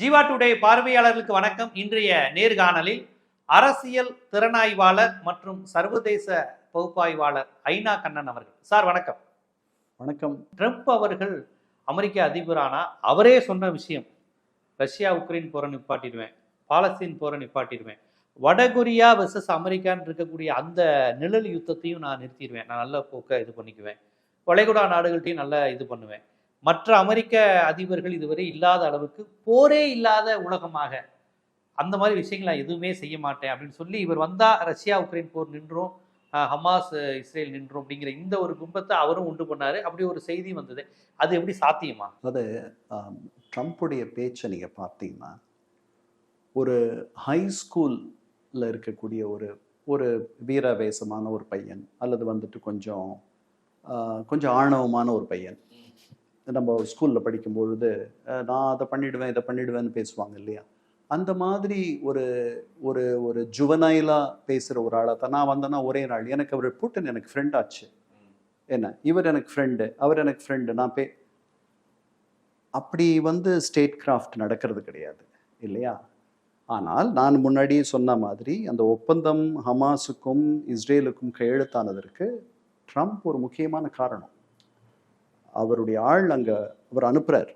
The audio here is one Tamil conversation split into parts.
ஜீவா டுடே பார்வையாளர்களுக்கு வணக்கம். இன்றைய நேர்காணலில் அரசியல் திறனாய்வாளர் மற்றும் சர்வதேச பகுப்பாய்வாளர் ஐநா கண்ணன் அவர்கள். சார் வணக்கம். வணக்கம். ட்ரம்ப் அவர்கள் அமெரிக்க அதிபரானா? அவரே சொன்ன விஷயம். ரஷ்யா உக்ரைன் போரை நிப்பாட்டிடுவேன். பாலஸ்தீன் போரை நிப்பாட்டிடுவேன். வடகொரியா வெர்சஸ் அமெரிக்கான்னு இருக்கக்கூடிய அந்த நிழல் யுத்தத்தையும் நான் நிறுத்திடுவேன். நான் நல்ல போக்க இது பண்ணிக்குவேன். வளைகுடா நாடுகள்ட்டையும் நல்லா இது பண்ணுவேன். மற்ற அமெரிக்க அதிபர்கள் இதுவரை இல்லாத அளவுக்கு போரே இல்லாத உலகமாக அந்த மாதிரி விஷயங்களை எதுவுமே செய்ய மாட்டேன் அப்படின்னு சொல்லி இவர் வந்தா ரஷ்யா உக்ரைன் போர் நின்றும் ஹமாஸ் இஸ்ரேல் நின்றும் அப்படிங்கிற இந்த ஒரு கும்பத்தை அவரும் உண்டு பண்ணாரு. அப்படி ஒரு செய்தி வந்தது. அது எப்படி சாத்தியமா? அது ட்ரம்ப்புடைய பேச்சை நீங்கள் பார்த்தீங்கன்னா ஒரு ஹை ஸ்கூலில் இருக்கக்கூடிய ஒரு ஒரு வீரவேசமான ஒரு பையன் அல்லது வந்துட்டு கொஞ்சம் கொஞ்சம் ஆணவமான ஒரு பையன். நம்ம ஸ்கூலில் படிக்கும் பொழுது நான் அதை பண்ணிடுவேன் இதை பண்ணிடுவேன்னு பேசுவாங்க இல்லையா? அந்த மாதிரி ஒரு ஒரு ஒரு ஜுவனைலாக பேசுகிற ஒரு ஆளாக தான் நான் வந்தேன்னா ஒரே நாள். எனக்கு அவர் புட்டன் எனக்கு ஃப்ரெண்ட் ஆச்சு. என்ன? இவர் எனக்கு ஃப்ரெண்டு அவர் எனக்கு ஃப்ரெண்டு நான் பே அப்படி வந்து ஸ்டேட் கிராஃப்ட் நடக்கிறது கிடையாது இல்லையா? ஆனால் நான் முன்னாடியே சொன்ன மாதிரி அந்த ஒப்பந்தம் ஹமாஸுக்கும் இஸ்ரேலுக்கும் கையெழுத்தானதற்கு ட்ரம்ப் ஒரு முக்கியமான காரணம். அவருடைய ஆள் அங்கே அவர் அனுப்புகிறார்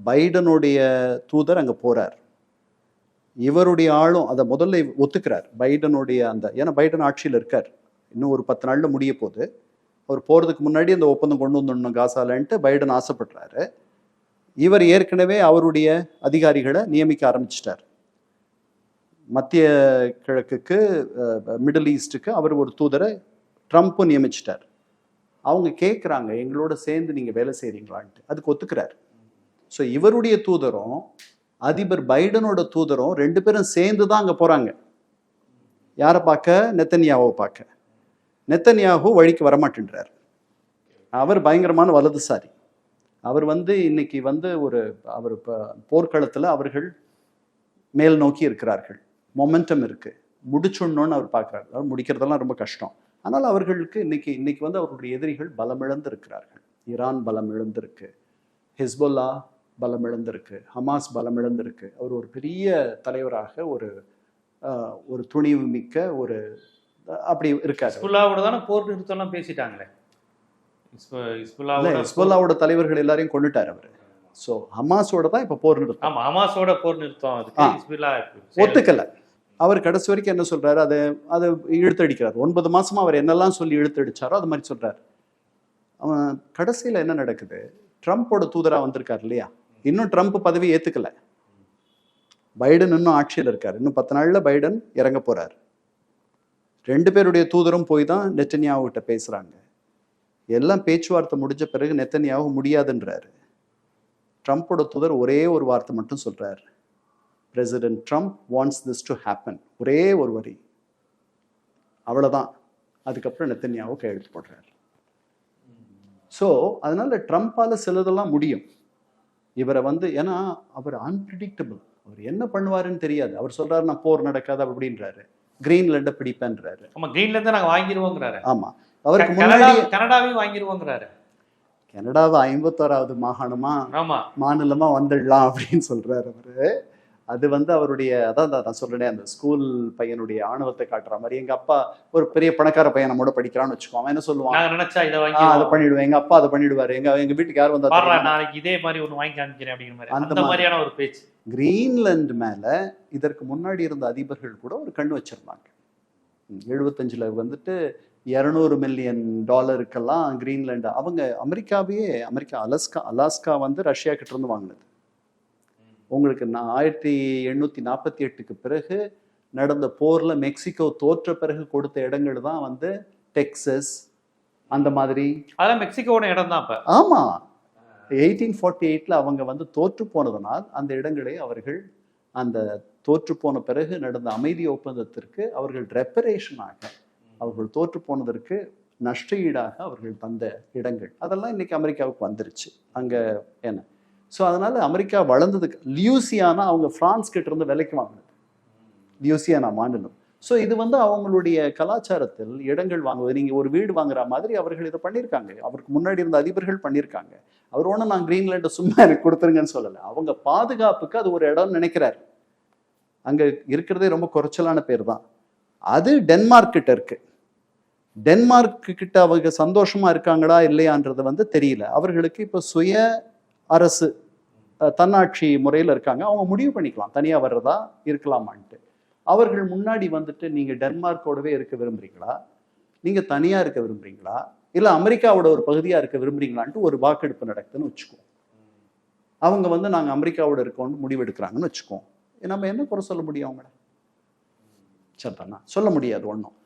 பைடனுடைய தூதர் அங்கே போகிறார் இவருடைய ஆளும் அதை முதல்ல ஒத்துக்கிறார். பைடனுடைய அந்த ஏன்னா பைடன் ஆட்சியில் இருக்கார். இன்னும் ஒரு பத்து நாளில் முடிய போகுது. அவர் போகிறதுக்கு முன்னாடி அந்த ஒப்பந்தம் கொண்டு வந்துடணும் காசாலன்ட்டு பைடன் ஆசைப்படுறாரு. இவர் ஏற்கனவே அவருடைய அதிகாரிகளை நியமிக்க ஆரம்பிச்சிட்டார். மத்திய கிழக்குக்கு மிடில் ஈஸ்ட்டுக்கு அவர் ஒரு தூதரை ட்ரம்ப்பும் நியமிச்சிட்டார். அவங்க கேட்குறாங்க எங்களோட சேர்ந்து நீங்கள் வேலை செய்கிறீங்களான்ட்டு அதுக்கு ஒத்துக்கிறார். ஸோ இவருடைய தூதரும் அதிபர் பைடனோட தூதரும் ரெண்டு பேரும் சேர்ந்து தான் அங்கே போகிறாங்க யாரை பார்க்க? நெத்தன்யாவை பார்க்க. நெத்தன்யாகு வழிக்கு வரமாட்டேன்றார். அவர் பயங்கரமான வலதுசாரி. அவர் வந்து இன்னைக்கு வந்து ஒரு அவர் இப்போ போர்க்களத்தில் அவர்கள் மேல் நோக்கி இருக்கிறார்கள். மொமெண்டம் இருக்குது முடிச்சுடணும்னு அவர் பார்க்குறாரு அதாவது முடிக்கிறதெல்லாம் ரொம்ப கஷ்டம். ஆனால் அவர்களுக்கு இன்னைக்கு இன்னைக்கு வந்து அவர்களுடைய எதிரிகள் பலமிழந்து இருக்கிறார்கள் ஈரான் பலம் இழந்திருக்கு ஹிஸ்புல்லா பலம் இழந்திருக்கு ஹமாஸ் பலம் இழந்திருக்கு அவர் ஒரு பெரிய தலைவராக ஒரு ஒரு துணிவு மிக்க ஒரு அப்படி இருக்காரு. தானே போர் நிறுத்தம்லாம் பேசிட்டாங்களே? ஹிஸ்புல்லாவோட தலைவர்கள் எல்லாரையும் கொண்டுட்டார் அவர். ஸோ ஹமாஸோட தான் இப்போ போர் நிறுத்தம். ஆமா ஹமாஸோட போர் நிறுத்தம். ஒத்துக்கல. அவர் கடைசி வரைக்கும் என்ன சொல்றாரு? அதை அதை இழுத்தடிக்கிறார். ஒன்பது மாசமா அவர் என்னெல்லாம் சொல்லி இழுத்தடிச்சாரோ அது மாதிரி சொல்றாரு. அவன் கடைசியில என்ன நடக்குது? ட்ரம்ப்போட தூதரா வந்திருக்காரு இல்லையா? இன்னும் ட்ரம்ப் பதவி ஏத்துக்கல. பைடன் இன்னும் ஆட்சியில் இருக்கார். இன்னும் பத்து நாளில் பைடன் இறங்க போறாரு. ரெண்டு பேருடைய தூதரும் போய் தான் நெத்தன்யாவுகிட்ட பேசுகிறாங்க பேசுறாங்க. எல்லாம் பேச்சுவார்த்தை முடிஞ்ச பிறகு நெத்தன்யாவும் முடியாதுன்றாரு. ட்ரம்ப்போட தூதர் ஒரே ஒரு வார்த்தை மட்டும் சொல்றாரு. President Trump wants this to happen ஒரே ஒரு வரி. அவ்வளவுதான். அதுக்கப்புறம் நெத்தன்யாவு கையெழுத்து போடுறாரு. ஸோ அதனால ட்ரம்ப்பால சிலதெல்லாம் முடியும். இவரை வந்து ஏன்னா அவர் அன்பிரிடிக்டபிள் அவர் என்ன பண்ணுவாருன்னு தெரியாது. அவர் சொல்றாரு நான் போர் நடக்காது அப்படின்றாரு. கிரீன்லாண்டை பிடிப்பேன்றாரு. ஆமா கிரீன்லேருந்து நாங்க வாங்கிருவோங்கிறாரு. ஆமா. அவருக்கு முன்னாடி கனடாவையும் வாங்கிருவோங்கிறாரு. கனடாவை ஐம்பத்தோராவது மாகாணமா மாநிலமா வந்துடலாம் அப்படின்னு சொல்றாரு அவரு. அது வந்து அவருடைய அதான் நான் சொல்றேனே அந்த ஸ்கூல் பையனுடைய ஆணவத்தை காட்டுற மாதிரி எங்க அப்பா ஒரு பெரிய பணக்கார பையன் நம்மோட படிக்கிறான்னு வச்சுக்கோ அவன் என்ன சொல்லுவான்? நினைச்சா இதை ஆ, அதை வாங்கி பண்ணிடுவேன். எங்க அப்பா அதை பண்ணிடுவாரு. எங்க எங்க வீட்டுக்கு யார் வந்தா? நாளைக்கு இதே மாதிரி ஒண்ணு வாங்கி காமிக்கிறேன் அப்படிங்கிற மாதிரி. அந்த அந்த மாதிரி. மாதிரியான ஒரு பேச்சு. கிரீன்லாந்து மேல இதற்கு முன்னாடி இருந்த அதிபர்கள் கூட ஒரு கண் வச்சிருந்தாங்க. எழுபத்தஞ்சுல வந்துட்டு இரநூறு மில்லியன் டாலருக்கெல்லாம் கிரீன்லாந்து அவங்க அமெரிக்காவையே அமெரிக்கா அலஸ்கா அலாஸ்கா வந்து ரஷ்யா கிட்ட இருந்து வாங்கினது. உங்களுக்கு நான் ஆயிரத்தி எண்ணூத்தி நாற்பத்தி எட்டுக்கு பிறகு நடந்த போர்ல மெக்சிகோ தோற்ற பிறகு கொடுத்த இடங்கள் தான் வந்து டெக்சஸ் அந்த மாதிரி. அதெல்லாம் மெக்சிகோட இடம் தான் இப்ப ஆமா. எயிட்டீன் ஃபார்ட்டி எயிட்ல அவங்க வந்து தோற்று போனதனால் அந்த இடங்களை அவர்கள் அந்த தோற்று போன பிறகு நடந்த அமைதி ஒப்பந்தத்திற்கு அவர்கள் ரெப்பரேஷனாக அவர்கள் தோற்று போனதற்கு நஷ்ட ஈடாக அவர்கள் தந்த இடங்கள். அதெல்லாம் இன்னைக்கு அமெரிக்காவுக்கு வந்துருச்சு. அங்க என்ன? ஸோ அதனால அமெரிக்கா வளர்ந்ததுக்கு லியூசியானா அவங்க பிரான்ஸ் கிட்ட இருந்து விலைக்கு வாங்கினது. லியூசியானா மாநிலம் ஸோ இது வந்து அவங்களுடைய கலாச்சாரத்தில் இடங்கள் வாங்குவது. நீங்கள் ஒரு வீடு வாங்குற மாதிரி அவர்கள் இதை பண்ணியிருக்காங்க. அவருக்கு முன்னாடி இருந்த அதிபர்கள் பண்ணியிருக்காங்க. அவர் ஒன்றும் நான் கிரீன்லேண்டை சும்மா எனக்கு கொடுத்துருங்கன்னு சொல்லலை. அவங்க பாதுகாப்புக்கு அது ஒரு இடம்னு நினைக்கிறார். அங்கே இருக்கிறதே ரொம்ப குறைச்சலான பேர் தான். அது டென்மார்க் கிட்ட இருக்கு. டென்மார்க்கு கிட்ட அவங்க சந்தோஷமா இருக்காங்களா இல்லையான்றது வந்து தெரியல. அவர்களுக்கு இப்போ சுய அரசு தன்னாட்சி முறையில் இருக்காங்க. அவங்க முடிவு பண்ணிக்கலாம். தனியாக வர்றதா இருக்கலாமான்ட்டு. அவர்கள் முன்னாடி வந்துட்டு நீங்கள் டென்மார்க்கோடவே இருக்க விரும்புறீங்களா? நீங்கள் தனியாக இருக்க விரும்புறீங்களா? இல்லை அமெரிக்காவோட ஒரு பகுதியாக இருக்க விரும்புறீங்களான்ட்டு ஒரு வாக்கெடுப்பு நடக்குதுன்னு வச்சுக்கோம் அவங்க வந்து நாங்கள் அமெரிக்காவோட இருக்கோம்னு முடிவெடுக்கிறாங்கன்னு வச்சுக்கோம் நம்ம என்ன குறை சொல்ல முடியும் அவங்கள? சரிதானா சொல்ல முடியாது ஒன்றும்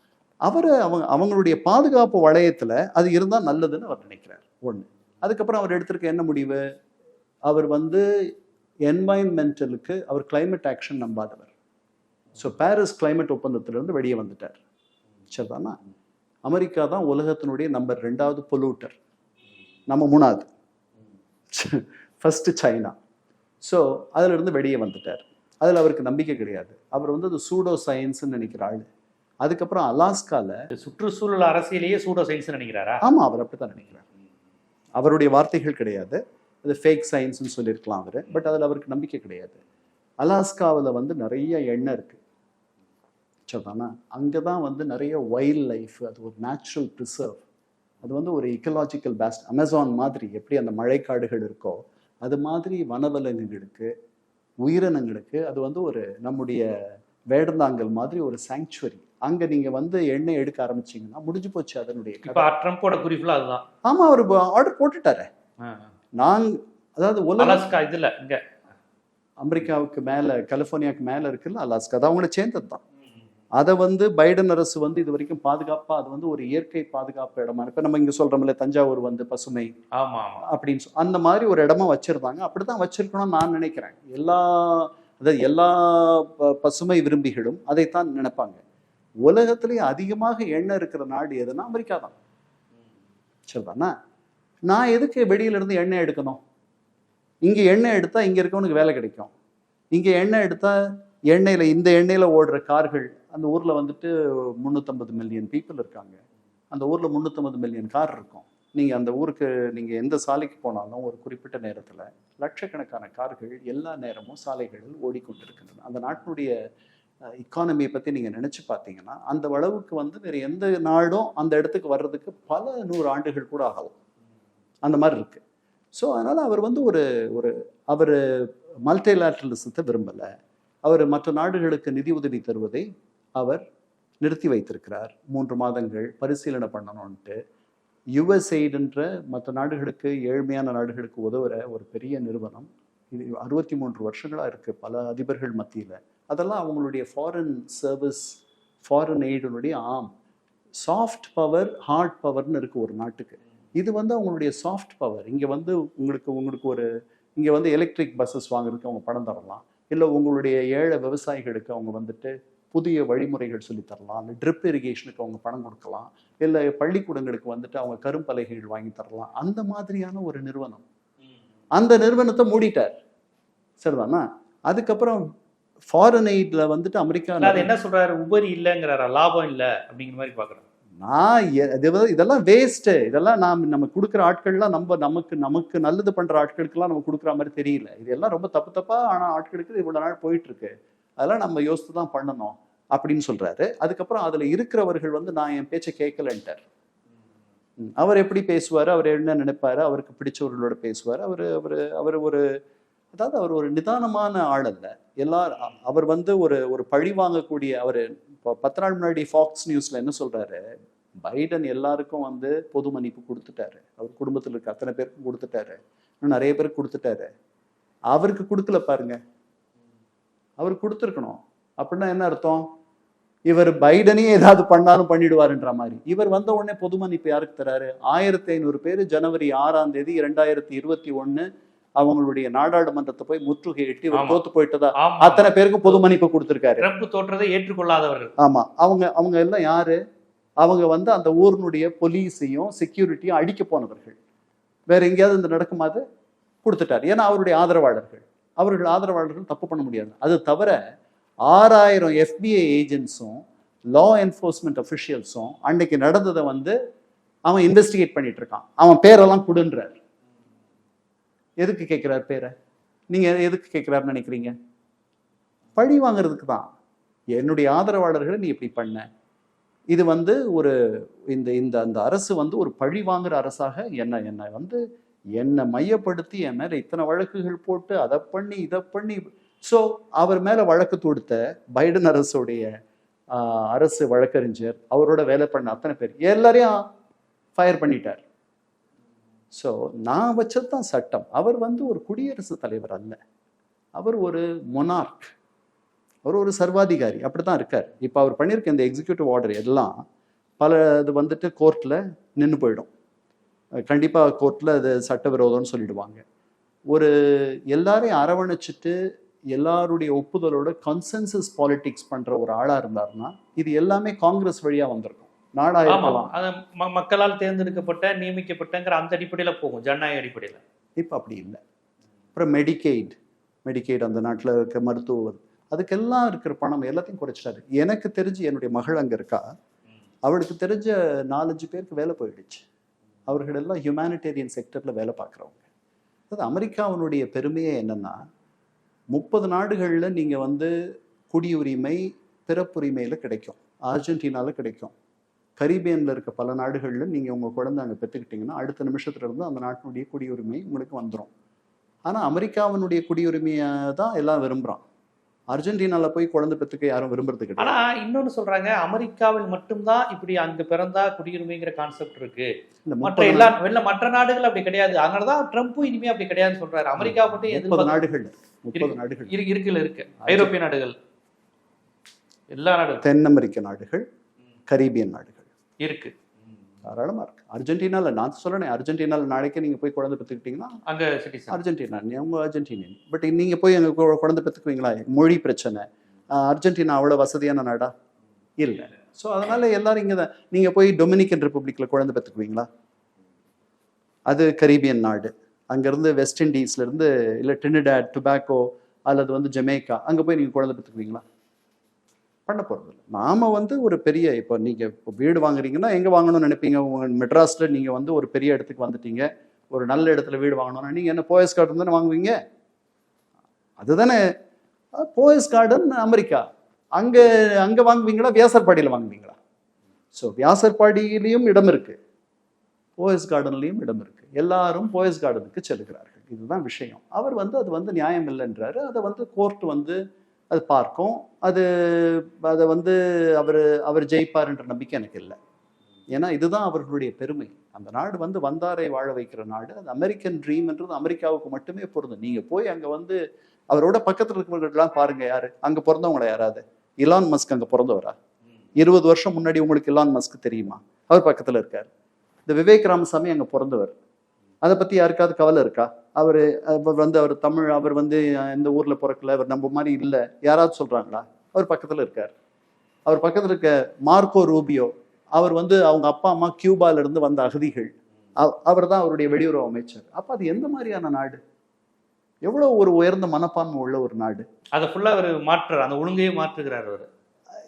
அவர் அவங்க அவங்களுடைய பாதுகாப்பு வளையத்தில் அது இருந்தால் நல்லதுன்னு அவர் நினைக்கிறார். ஒன்று அதுக்கப்புறம் அவர் எடுத்திருக்க என்ன முடிவு? அவர் வந்து என்வாயன்மெண்டலுக்கு அவர் climate ஆக்ஷன் நம்பாதவர். ஸோ பாரிஸ் climate ஒப்பந்தத்திலிருந்து வெளியே வந்துட்டார். சரிதானா? அமெரிக்கா தான் உலகத்தினுடைய நம்பர் ரெண்டாவது பொல்யூட்டர் நம்ம மூணாவது. ஃபர்ஸ்ட் சைனா ஸோ அதிலிருந்து வெளியே வந்துட்டார். அதில் அவருக்கு நம்பிக்கை கிடையாது. அவர் வந்து அது சூடோ சயின்ஸ்னு நினைக்கிற ஆள். அதுக்கப்புறம் அலாஸ்கால சுற்றுச்சூழல் அரசியலையே சூடோ சயின்ஸ் நினைக்கிறாரா? ஆமா அவர் அப்படித்தான் நினைக்கிறார். அவருடைய வார்த்தைகள் கிடையாது. அது ஃபேக் சயின்ஸ்னு சொல்லியிருக்கலாம் அவர். பட் அதில் அவருக்கு நம்பிக்கை கிடையாது. அலாஸ்காவில் வந்து நிறைய எண்ணெய் இருக்கு. சரிதானா அங்கே தான் வந்து நிறைய வைல்ட் லைஃப் அது ஒரு நேச்சுரல் ப்ரிசர்வ் அது வந்து ஒரு இக்கலாஜிக்கல் பேஸ்ட் அமேசான் மாதிரி எப்படி அந்த மழைக்காடுகள் இருக்கோ அது மாதிரி வனவிலங்குகளுக்கு உயிரினங்களுக்கு அது வந்து ஒரு நம்முடைய வேடந்தாங்கல் மாதிரி ஒரு சாங்சுவரி அங்க நீங்க வந்து எண்ணெய் எடுக்க ஆரம்பிச்சீங்கன்னா முடிஞ்சு போச்சு அதனுடைய கதை. இப்ப ட்ரம்ப்போட குறிப்புல அதுதான். ஆமா அவர் ஆர்டர் போட்டுட்டாரு. நான் அதாவது அலாஸ்கா இதுல இங்க. அமெரிக்காவுக்கு மேல கலிபோர்னியாவுக்கு மேல இருக்குல்ல அலாஸ்கா. அது அவங்கள சேர்ந்தது தான் அதை வந்து பைடன் அரசு வந்து இது வரைக்கும் பாதுகாப்பா அது வந்து ஒரு இயற்கை பாதுகாப்பு இடமா. இப்ப நம்ம இங்க சொல்றோம்ல தஞ்சாவூர் வந்து பசுமை. அப்படின்னு சொ- அந்த மாதிரி ஒரு இடமா வச்சிருந்தாங்க. அப்படிதான் வச்சிருக்கணும்னு நான் நினைக்கிறேன். எல்லா அதாவது எல்லா பசுமை விரும்பிகளும் அதைத்தான் நினைப்பாங்க. உலகத்திலேயே அதிகமாக எண்ணெய் இருக்கிற நாடு எதுன்னா அமெரிக்கா தான் சரிதானா? நான் எதுக்கு வெளியிலிருந்து எண்ணெய் எடுக்கணும்? இங்கே எண்ணெய் எடுத்தால் இங்கே இருக்கவனுக்கு வேலை கிடைக்கும். இங்கே எண்ணெய் எடுத்தால் எண்ணெயில் இந்த எண்ணெயில் ஓடுற கார்கள் அந்த ஊரில் வந்துட்டு முந்நூற்றம்பது மில்லியன் பீப்புள் இருக்காங்க. அந்த ஊரில் முந்நூற்றம்பது மில்லியன் கார் இருக்கும். நீங்கள் அந்த ஊருக்கு நீங்கள் எந்த சாலைக்கு போனாலும் ஒரு குறிப்பிட்ட நேரத்தில் லட்சக்கணக்கான கார்கள் எல்லா நேரமும் சாலைகளில் ஓடிக்கொண்டிருக்கின்றன. அந்த நாட்டினுடைய இக்கானமியை பற்றி நீங்கள் நினச்சி பார்த்தீங்கன்னா அந்த அளவுக்கு வந்து வேற எந்த நாடும் அந்த இடத்துக்கு வர்றதுக்கு பல நூறு ஆண்டுகள் கூட ஆகலாம். அந்த மாதிரி இருக்குது ஸோ அதனால் அவர் வந்து ஒரு ஒரு அவர் மல்டிலேட்ரலிசத்தை விரும்பல. அவர் மற்ற நாடுகளுக்கு நிதி உதவி தருவதை அவர் நிறுத்தி வைத்திருக்கிறார். மூன்று மாதங்கள் பரிசீலனை பண்ணணும்ன்ட்டு. யுஎஸ்எய்டுன்ற மற்ற நாடுகளுக்கு ஏழ்மையான நாடுகளுக்கு உதவுற ஒரு பெரிய நிறுவனம். இது அறுபத்தி மூன்று வருஷங்களாக இருக்குது பல அதிபர்கள் மத்தியில். அதெல்லாம் அவங்களுடைய ஃபாரின் சர்வீஸ் ஃபாரின் எய்டுனுடைய ஆம் சாஃப்ட் பவர் ஹார்ட் பவர்னு இருக்குது ஒரு நாட்டுக்கு. இது வந்து அவங்களுடைய சாஃப்ட் பவர் இங்க வந்து உங்களுக்கு உங்களுக்கு ஒரு இங்க வந்து எலக்ட்ரிக் பஸ்ஸஸ் வாங்குறதுக்கு அவங்க பணம் தரலாம். இல்லை உங்களுடைய ஏழை விவசாயிகளுக்கு அவங்க வந்துட்டு புதிய வழிமுறைகள் சொல்லித் தரலாம். இல்லை ட்ரிப் இரிகேஷனுக்கு அவங்க பணம் கொடுக்கலாம். இல்லை பள்ளிக்கூடங்களுக்கு வந்துட்டு அவங்க கரும்பலகைகள் வாங்கி தரலாம். அந்த மாதிரியான ஒரு நிறுவனம். அந்த நிறுவனத்தை மூடிட்டார். சரிதானா? அதுக்கப்புறம் ஃபாரின் எய்ட்ல வந்துட்டு அமெரிக்கா என்ன சொல்றாரு? உபரி இல்லங்கிறாரா? லாபம் இல்ல? அப்படிங்கிற மாதிரி பாக்குறேன் நான் எ- வந்து- இதெல்லாம் வேஸ்ட்டு இதெல்லாம் நாம் நம்ம கொடுக்குற ஆட்கள்லாம் நம்ம நமக்கு நமக்கு நல்லது பண்ணுற ஆட்களுக்கெல்லாம் நம்ம கொடுக்குற மாதிரி தெரியல. இதெல்லாம் ரொம்ப தப்பு தப்பாக ஆனால் ஆட்களுக்கு இது நாள் போயிட்டுருக்கு. அதெல்லாம் நம்ம யோசித்து தான் பண்ணணும் அப்படின்னு சொல்கிறாரு அதுக்கப்புறம் அதில் இருக்கிறவர்கள் வந்து நான் என் பேச்சை கேட்கலன்ட்டார். அவர் எப்படி பேசுவார்? அவர் என்ன நினைப்பாரு? அவருக்கு பிடிச்சவர்களோட பேசுவார். அவர் அவர் அவர் ஒரு அதாவது அவர் ஒரு நிதானமான ஆள் அல்ல. எல்லார் அவர் வந்து ஒரு ஒரு பழி வாங்கக்கூடிய அவர் இப்போ பத்து நாள் முன்னாடி ஃபாக்ஸ் நியூஸில் என்ன சொல்கிறாரு பைடன் எல்லாருக்கும் வந்து பொது மன்னிப்பு கொடுத்துட்டாரு. அவர் குடும்பத்தில் இருக்க அத்தனை பேருக்கும் கொடுத்துட்டாரு. இன்னும் நிறைய பேருக்கு கொடுத்துட்டாரு. அவருக்கு கொடுக்கல பாருங்க. அவர் கொடுத்துருக்கணும். அப்படின்னா என்ன அர்த்தம்? இவர் பைடனே ஏதாவது பண்ணாலும் பண்ணிடுவாருன்ற மாதிரி. இவர் வந்த உடனே பொது மன்னிப்பு யாருக்கு தராரு? ஆயிரத்தி ஐநூறு பேர் ஜனவரி ஆறாம் தேதி இரண்டாயிரத்தி இருபத்தி ஒண்ணு அவங்களுடைய நாடாளுமன்றத்தை போய் முற்றுகையிட்டு இவர். தோத்து போயிட்டதா? அத்தனை பேருக்கு பொது மன்னிப்பு கொடுத்திருக்காரு. தோற்றதை ஏற்றுக்கொள்ளாதவர்கள். ஆமா. அவங்க அவங்க எல்லாம் யாரு? அவங்க வந்து அந்த ஊரினுடைய போலீஸையும் செக்யூரிட்டியும் அடிக்க போனவர்கள். வேற எங்கேயாவது இந்த நடக்குமா அது? கொடுத்துட்டார். ஏன்னா அவருடைய ஆதரவாளர்கள். அவர்கள் ஆதரவாளர்கள் தப்பு பண்ண முடியாது. அது தவிர ஆறாயிரம் எஃபிஐ ஏஜென்ட்ஸும் லா என்ஃபோர்ஸ்மெண்ட் அஃபிஷியல்ஸும் அன்னைக்கு நடந்ததை வந்து அவன் இன்வெஸ்டிகேட் பண்ணிட்டு இருக்கான் அவன் பேரெல்லாம் கொடுன்றார். எதுக்கு கேட்குறார் பேரை? நீங்கள் எதுக்கு கேட்குறாருன்னு நினைக்கிறீங்க? பழி வாங்குறதுக்கு தான். என்னுடைய ஆதரவாளர்களை நீ இப்படி பண்ண. இது வந்து ஒரு இந்த இந்த அந்த அரசு வந்து ஒரு பழி வாங்குற அரசாக என்ன என்ன வந்து என்னை மையப்படுத்தி என் மேல இத்தனை வழக்குகள் போட்டு அதை பண்ணி இதை பண்ணி. ஸோ அவர் மேல வழக்கு தொடுத்த பைடன் அரசுடைய அரசு வழக்கறிஞர் அவரோட வேலை பண்ண அத்தனை பேர் எல்லாரையும் ஃபயர் பண்ணிட்டார். ஸோ நான் வச்சது தான் சட்டம். அவர் வந்து ஒரு குடியரசுத் தலைவர் அல்ல. அவர் ஒரு மொனார்க் அவர் ஒரு சர்வாதிகாரி அப்படித்தான் இருக்கார். இப்போ அவர் பண்ணியிருக்க இந்த எக்ஸிக்யூட்டிவ் ஆர்டர் எல்லாம் பல இது வந்துட்டு கோர்ட்டில் நின்று போயிடும். கண்டிப்பாக கோர்ட்டில் அது சட்டவிரோதம்னு சொல்லிடுவாங்க. ஒரு எல்லாரையும் அரவணைச்சிட்டு எல்லாருடைய ஒப்புதலோட கன்சென்சஸ் பாலிடிக்ஸ் பண்ற ஒரு ஆளா இருந்தாருன்னா இது எல்லாமே காங்கிரஸ் வழியா வந்திருக்கும். நாடா ஆமா இருக்கலாம் அது ம- மக்களால் தேர்ந்தெடுக்கப்பட்ட நியமிக்கப்பட்டங்கிற அந்த அடிப்படையில போகும் ஜனநாயக அடிப்படையில. இப்போ அப்படி இல்லை. அப்புறம் மெடிக்கெய்ட் மெடிக்கெய்ட் அந்த நாட்டில் இருக்க மருத்துவ அதுக்கெல்லாம் இருக்கிற பணம் எல்லாத்தையும் குறைச்சிட்டாரு. எனக்கு தெரிஞ்சு என்னுடைய மகள் அங்கே இருக்கா? அவளுக்கு தெரிஞ்ச நாலஞ்சு பேருக்கு வேலை போயிடுச்சு. அவர்கள் எல்லாம் ஹியூமானிட்டேரியன் செக்டரில் வேலை பார்க்குறவங்க. அதாவது அமெரிக்காவினுடைய பெருமையே என்னன்னா முப்பது நாடுகளில் நீங்கள் வந்து குடியுரிமை பிறப்புரிமையில் கிடைக்கும். அர்ஜென்டினாவில் கிடைக்கும். கரீபியனில் இருக்க பல நாடுகளில் நீங்கள் உங்கள் குழந்தை அங்கே பெற்றுக்கிட்டிங்கன்னா அடுத்த நிமிஷத்துல இருந்து அந்த நாட்டினுடைய குடியுரிமை உங்களுக்கு வந்துடும் ஆனால் அமெரிக்காவினுடைய குடியுரிமையை தான் எல்லாம் விரும்புகிறான் அர்ஜென்டினால போய் குழந்தை பெற்றுக்க யாரும் விரும்புறது கிடையாது. ஆனா இன்னொன்னு சொல்றாங்க அமெரிக்காவில் மட்டும்தான் இப்படி அங்க பிறந்தா குடியுரிமைங்கிற கான்செப்ட் இருக்கு. மற்ற எல்லா வெளில மற்ற நாடுகள் அப்படி கிடையாது. அதனாலதான் ட்ரம்ப்பும் இனிமே அப்படி கிடையாதுன்னு சொல்றாரு. அமெரிக்கா மட்டும் எதிர்பார்க்க நாடுகள். முப்பது நாடுகள். இருக்கு. இருக்குல்ல இருக்கு ஐரோப்பிய நாடுகள். எல்லா நாடுகளும் தென் அமெரிக்க நாடுகள். கரீபியன் நாடுகள். இருக்கு. தாராளமா இருக்கு. அர்ஜென்டினால நான் சொல்றேன் அர்ஜென்டினால நாளைக்கே நீங்க போய் குழந்தை பெற்றுக்கிட்டீங்கன்னா அங்க அர்ஜென்டினா அவங்க அர்ஜென்டினியன் பட் நீங்க போய் அங்க குழந்தை பெற்றுக்குவீங்களா? மொழி பிரச்சனை. அர்ஜென்டினா அவ்வளவு வசதியான நாடா? இல்லை. ஸோ அதனால எல்லாரும் இங்க தான். நீங்க போய் டொமினிக்கன் ரிப்பப்ளிக்ல குழந்தை பெற்றுக்குவீங்களா? அது கரீபியன் நாடு. அங்கிருந்து வெஸ்ட் இண்டீஸ்ல இருந்து இல்ல டிரினிடாட் டுபாக்கோ அல்லது வந்து ஜமேக்கா அங்க போய் நீங்க குழந்தை பெற்றுக்குவீங்களா? பண்ண போகிறது இல்லை நாம வந்து ஒரு பெரிய இப்போ நீங்கள் இப்போ வீடு வாங்குறீங்கன்னா எங்கே வாங்கணும்னு நினைப்பீங்க? உங்கள் மெட்ராஸில் நீங்கள் வந்து ஒரு பெரிய இடத்துக்கு வந்துட்டீங்க. ஒரு நல்ல இடத்துல வீடு வாங்கணும்னா நீங்கள் என்ன போயஸ் கார்டன் தானே வாங்குவீங்க? அதுதானே. Poes garden America. அங்கே அங்கே வாங்குவீங்களா? வியாசர்பாடியில் வாங்குவீங்களா? ஸோ வியாசர்பாடியிலையும் இடம் இருக்குது போயஸ் கார்டன்லேயும் இடம் இருக்குது எல்லாரும் போயஸ் கார்டனுக்கு செல்கிறார்கள் இதுதான் விஷயம். அவர் வந்து அது வந்து நியாயம் இல்லைன்றாரு. அதை வந்து கோர்ட் வந்து அது பார்க்கும். அது அதை வந்து அவர் அவர் ஜெயிப்பார்ன்ற நம்பிக்கை எனக்கு இல்லை. ஏன்னா இதுதான் அவர்களுடைய பெருமை. அந்த நாடு வந்து வந்தாரை வாழ வைக்கிற நாடு. அது அமெரிக்கன் ட்ரீம்ன்றது அமெரிக்காவுக்கு மட்டுமே பொருந்தும். நீங்கள் போய் அங்கே வந்து அவரோட பக்கத்தில் இருக்கிறவர்கள்லாம் பாருங்கள் யார்? அங்கே பிறந்தவங்கள யாராவது? இலான் மஸ்க் அங்கே பிறந்தவரா? இருபது வருஷம் முன்னாடி உங்களுக்கு இலான் மஸ்க் தெரியுமா? அவர் பக்கத்தில் இருக்கார். இந்த விவேக் ராமசாமி அங்கே பிறந்தவர். அதை பற்றி யாருக்காவது கவலை இருக்கா? அவர் வந்து அவர் தமிழ் அவர் வந்து இந்த ஊரில் பிறக்கல அவர் நம்ம மாதிரி இல்லை. யாராவது சொல்கிறாங்களா அவர் பக்கத்தில் இருக்கார். அவர் பக்கத்தில் இருக்க மார்க்கோ ரூபியோ அவர் வந்து அவங்க அப்பா அம்மா கியூபாலருந்து வந்த அகதிகள். அவர் தான் அவருடைய வெளியுறவு அமைச்சர். அப்போ அது எந்த மாதிரியான நாடு? எவ்வளோ ஒரு உயர்ந்த மனப்பான்மை உள்ள ஒரு நாடு. அதை ஃபுல்லாக அவர் மாற்றுறார். அந்த ஒழுங்கையே மாற்றுகிறார் அவர்.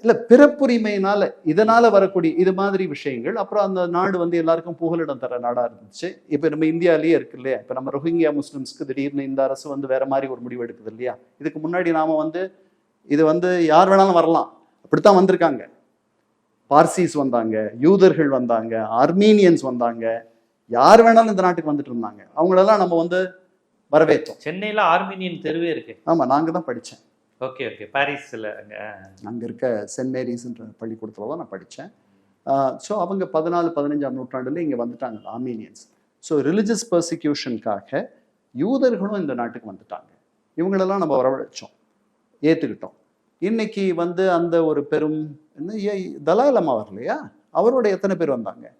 இல்ல பிறப்புரிமையினால இதனால வரக்கூடிய இது மாதிரி விஷயங்கள். அப்புறம் அந்த நாடு வந்து எல்லாருக்கும் புகலிடம் தர நாடா இருந்துச்சு. இப்ப நம்ம இந்தியாலயே இருக்கு இல்லையா? இப்ப நம்ம ரோஹிங்கியா முஸ்லிம்ஸ்க்கு திடீர்னு இந்த அரசு வந்து வேற மாதிரி ஒரு முடிவு எடுக்குது இல்லையா? இதுக்கு முன்னாடி நாம வந்து இது வந்து யார் வேணாலும் வரலாம். அப்படித்தான் வந்திருக்காங்க. பார்சிஸ் வந்தாங்க யூதர்கள் வந்தாங்க அர்மீனியன்ஸ் வந்தாங்க. யார் வேணாலும் இந்த நாட்டுக்கு வந்துட்டு இருந்தாங்க. அவங்களெல்லாம் நம்ம வந்து வரவேற்றோம். சென்னையில ஆர்மீனியன் தெருவே இருக்கு. ஆமா நாங்க தான் படிச்சேன். Okay okay. பாரிஸில் அங்கே அங்கே இருக்க சென்ட் மேரிஸ்ன்ற பள்ளிக்கூடத்தில் தான் நான் படித்தேன் ஸோ அவங்க பதினாலு பதினஞ்சாம் நூற்றாண்டில் இங்கே வந்துட்டாங்க ஆர்மீனியன்ஸ். ஸோ ரிலிஜியஸ் பர்சிக்யூஷனுக்காக யூதர்களும் இந்த நாட்டுக்கு வந்துட்டாங்க. இவங்களெல்லாம் நம்ம வரவழைச்சோம் ஏற்றுக்கிட்டோம் இன்னைக்கு வந்து அந்த ஒரு பெரும் என்ன ஏ- வரலையா? அவரோட எத்தனை பேர் வந்தாங்க?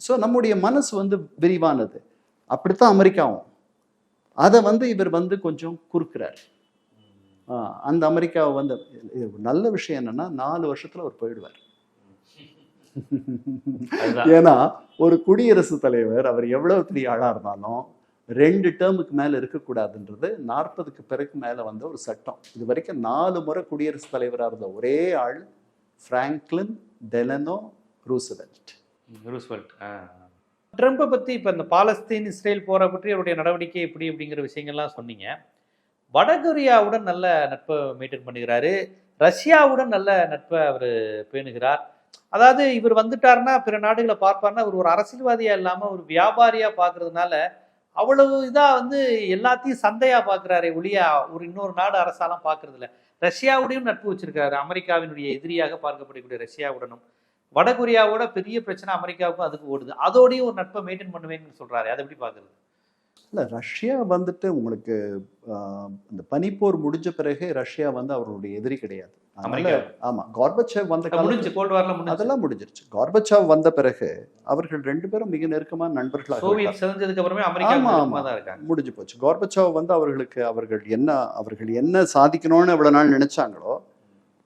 ஸோ நம்முடைய மனசு வந்து விரிவானது. அப்படித்தான் அமெரிக்காவும். அதை வந்து இவர் வந்து கொஞ்சம் குறுக்கிறார். அந்த அமெரிக்காவை வந்து நல்ல விஷயம் என்னன்னா நாலு வருஷத்துல அவர் போயிடுவார். ஏன்னா ஒரு குடியரசுத் தலைவர் அவர் எவ்வளவு பெரிய ஆளா இருந்தாலும் ரெண்டு டேர்முக்கு மேல இருக்கக்கூடாதுன்றது நாற்பதுக்கு பிறகு மேல வந்த ஒரு சட்டம். இது வரைக்கும் நாலு முறை குடியரசுத் தலைவரா இருந்த ஒரே ஆள் ஃப்ராங்க்லின் டெலனோ ரூசவெல்ட் ரூஸ்வெல்ட் ட்ரம்ப்பை பற்றி இப்போ இந்த பாலஸ்தீன் இஸ்ரேல் போரை பற்றி அவருடைய நடவடிக்கை எப்படி அப்படிங்கிற விஷயங்கள்லாம் சொன்னீங்க. வடகொரியாவுடன் நல்ல நட்பை மெயின்டைன் பண்ணுகிறாரு ரஷ்யாவுடன் நல்ல நட்பை அவர் பேணுகிறார். அதாவது இவர் வந்துட்டாருன்னா பிற நாடுகளை பார்ப்பார்னா அவர் ஒரு அரசியல்வாதியா இல்லாமல் ஒரு வியாபாரியா பார்க்கறதுனால அவ்வளவு இதாக வந்து எல்லாத்தையும் சந்தையா பார்க்குறாரு ஒளியா ஒரு இன்னொரு நாடு அரசாலாம் பார்க்கறது ரஷ்யாவுடையும் நட்பு வச்சிருக்காரு. அமெரிக்காவினுடைய எதிரியாக பார்க்கப்படக்கூடிய ரஷ்யாவுடனும். வடகொரியாவோட பெரிய பிரச்சனை அமெரிக்காவுக்கும் அதுக்கு ஓடுது. அதோடையும் ஒரு நட்பை மெயின்டைன் பண்ணுவேன்னு சொல்றாரு. அதை எப்படி பார்க்குறது? இல்லை ரஷ்யா வந்துட்டு உங்களுக்கு இந்த பனிப்போர் முடிஞ்ச பிறகு ரஷ்யா வந்து அவர்களுடைய எதிரி கிடையாது. ஆமா கார்பச்சேவ் வந்த முடிஞ்சு அதெல்லாம் முடிஞ்சிருச்சு. கார்பச்சாவ் வந்த பிறகு அவர்கள் ரெண்டு பேரும் மிக நெருக்கமான நண்பர்களாக முடிஞ்சு போச்சு. கார்பச்சாவ் வந்து அவர்களுக்கு அவர்கள் என்ன அவர்கள் என்ன சாதிக்கணும்னு இவ்வளவு நாள் நினைச்சாங்களோ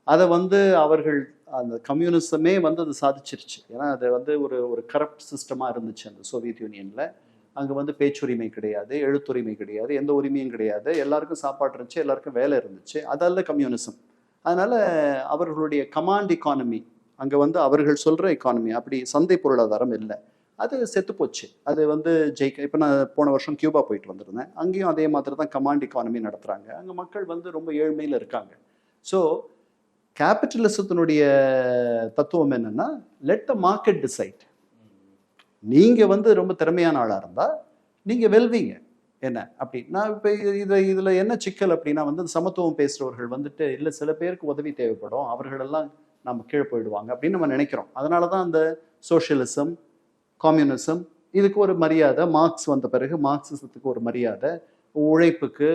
அதை வந்து அவர்கள் அந்த கம்யூனிசமே வந்து அது சாதிச்சிருச்சு. ஏன்னா அது வந்து ஒரு ஒரு கரப்ட் சிஸ்டமா இருந்துச்சு அந்த சோவியத் யூனியன்ல. அங்கே வந்து பேச்சுரிமை கிடையாது எழுத்துரிமை கிடையாது எந்த உரிமையும் கிடையாது. எல்லாருக்கும் சாப்பாடு இருந்துச்சு எல்லாருக்கும் வேலை இருந்துச்சு. அதல்ல கம்யூனிசம். அதனால அவர்களுடைய கமாண்ட் எக்கானமி அங்கே வந்து அவர்கள் சொல்கிற எக்கானமி அப்படி சந்தை பொருளாதாரம் இல்லை. அது செத்து போச்சு. அது வந்து ஜெயிக்க இப்போ நான் போன வருஷம் கியூபா போயிட்டு வந்திருந்தேன். அங்கேயும் அதே மாதிரி தான் கமாண்ட் எக்கானமி நடத்துகிறாங்க அங்கே மக்கள் வந்து ரொம்ப ஏழ்மையில் இருக்காங்க. ஸோ கேபிட்டலிசத்தினுடைய தத்துவம் என்னென்னா லெட் த மார்க்கெட் டிசைட் நீங்கள் வந்து ரொம்ப திறமையான ஆளாக இருந்தால் நீங்கள் வெல்வீங்க. என்ன? அப்படி. நான் இப்போ இதை இதில் என்ன சிக்கல் அப்படின்னா வந்து சமத்துவம் பேசுகிறவர்கள் வந்துட்டு இல்லை சில பேருக்கு உதவி தேவைப்படும். அவர்களெல்லாம் நம்ம கீழே போயிடுவாங்க. அப்படின்னு நம்ம நினைக்கிறோம். அதனால தான் அந்த சோஷியலிசம் கம்யூனிசம் இதுக்கு ஒரு மரியாதை மார்க்ஸ் வந்த பிறகு மார்க்சிசத்துக்கு ஒரு மரியாதை உழைப்புக்கு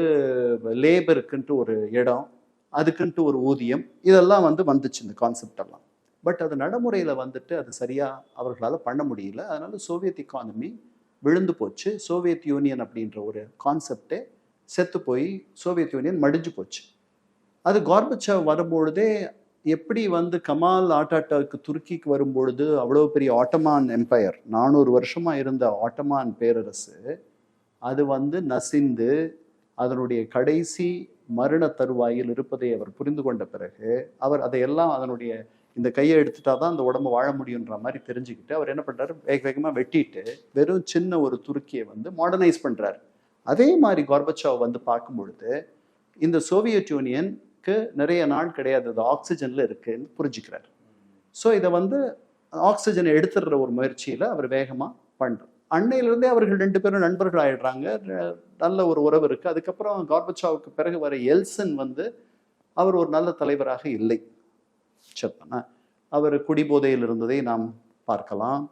லேபருக்குன்ட்டு ஒரு இடம் அதுக்குன்ட்டு ஒரு ஊதியம் இதெல்லாம் வந்து வந்துச்சு இந்த கான்செப்ட் எல்லாம். பட் அது நடைமுறையில் வந்துட்டு அது சரியாக அவர்களால் பண்ண முடியல. அதனால சோவியத் இக்கானமி விழுந்து போச்சு. சோவியத் யூனியன் அப்படின்ற ஒரு கான்செப்டே செத்து போய் சோவியத் யூனியன் மடிஞ்சு போச்சு. அது கார்பச்சாவ் வரும்பொழுதே எப்படி வந்து கமால் ஆட்டாட்டாவுக்கு துருக்கிக்கு வரும்பொழுது அவ்வளோ பெரிய ஆட்டமான் எம்பையர் நானூறு வருஷமா இருந்த ஆட்டமான் பேரரசு அது வந்து நசிந்து அதனுடைய கடைசி மரண தருவாயில் இருப்பதை அவர் புரிந்து கொண்ட பிறகு அவர் அதையெல்லாம் அதனுடைய இந்த கையை எடுத்துட்டா தான் அந்த உடம்பு வாழ முடியுன்ற மாதிரி தெரிஞ்சுக்கிட்டு அவர் என்ன பண்ணுறாரு வேக வேகமாக வெட்டிட்டு வெறும் சின்ன ஒரு துருக்கியை வந்து மாடர்னைஸ் பண்ணுறாரு அதே மாதிரி கார்பச்சாவ் வந்து பார்க்கும் பொழுது இந்த சோவியத் யூனியனுக்கு நிறைய நாள் கிடையாது. அது ஆக்சிஜனில் இருக்குன்னு புரிஞ்சுக்கிறார். ஸோ இதை வந்து ஆக்சிஜனை எடுத்துடுற ஒரு முயற்சியில் அவர் வேகமாக பண்ணுறார் அன்னையிலிருந்தே அவர்கள் ரெண்டு பேரும் நண்பர்கள் ஆயிடுறாங்க. நல்ல ஒரு உறவு இருக்குது அதுக்கப்புறம் கார்பச்சாவுக்கு பிறகு வர எல்சன் வந்து அவர் ஒரு நல்ல தலைவராக இல்லை. செத்தனா அவர் குடிபோதையில் இருந்ததை நாம் பார்க்கலாம்.